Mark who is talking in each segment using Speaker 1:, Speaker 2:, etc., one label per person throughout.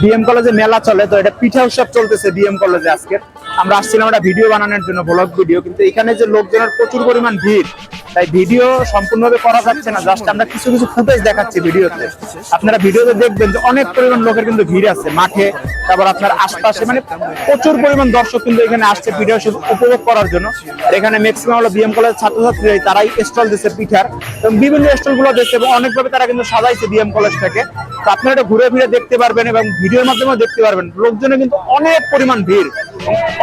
Speaker 1: BM কলেজে মেলা চলে, তো এটা পিঠা উৎসব চলতেছে বিএম কলেজে আজকে। আমরা আসছিলাম একটা ভিডিও বানানোর জন্য ব্লগ ভিডিও কিন্তু এখানে যে লোকজনের প্রচুর পরিমাণ ভিড়, তাই ভিডিও সম্পূর্ণভাবে করা যাচ্ছে না জাস্ট আমরা কিছু কিছু ফুটেজ দেখাচ্ছি ভিডিওতে। আপনারা ভিডিওতে দেখবেন যে অনেক পরিমাণ লোকের কিন্তু ভিড় আছে, মাঠে, তারপর আপনার আশপাশে মানে প্রচুর পরিমাণ দর্শক কিন্তু এখানে আসছে শুধু উপভোগ করার জন্য। আর এখানে ম্যাক্সিমাম হলো বিএম কলেজের ছাত্রছাত্রীরাই, তারাই স্টল দিচ্ছে পিঠার। এবং বিভিন্ন স্টলগুলো দেখছে এবং অনেকভাবে তারা কিন্তু সাজাইছে বিএম কলেজটাকে আপনারা এটা ঘুরে ফিরে দেখতে পারবেন এবং ভিডিওর মাধ্যমে দেখতে পারবেন। লোকজনে কিন্তু অনেক পরিমাণ ভিড়,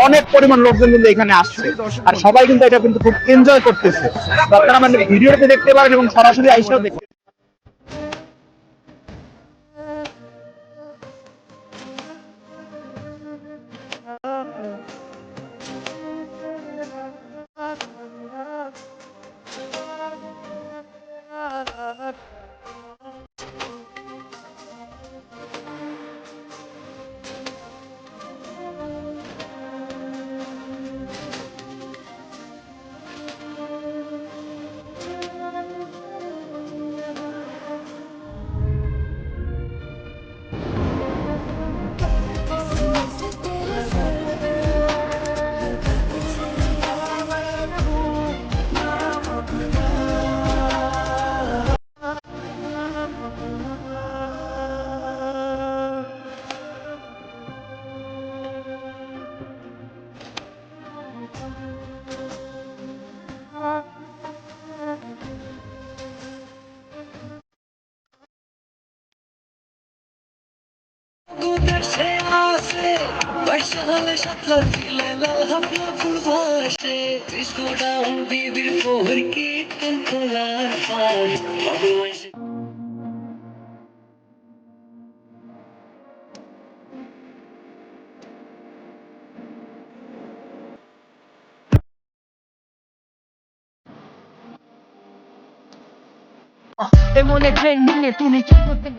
Speaker 1: অনেক পরিমাণ লোকজন কিন্তু এখানে আসছে। আর সবাই কিন্তু এটা কিন্তু খুব এনজয় করতেছে। আপনারা মানে ভিডিওতে দেখতে পারেন এবং সরাসরি আইসাও দেখতে
Speaker 2: Disco down baby, bir pohur ki Tantalar var Babı
Speaker 3: এমন এক ট্রেন্ডিং এ তুমি কি করতে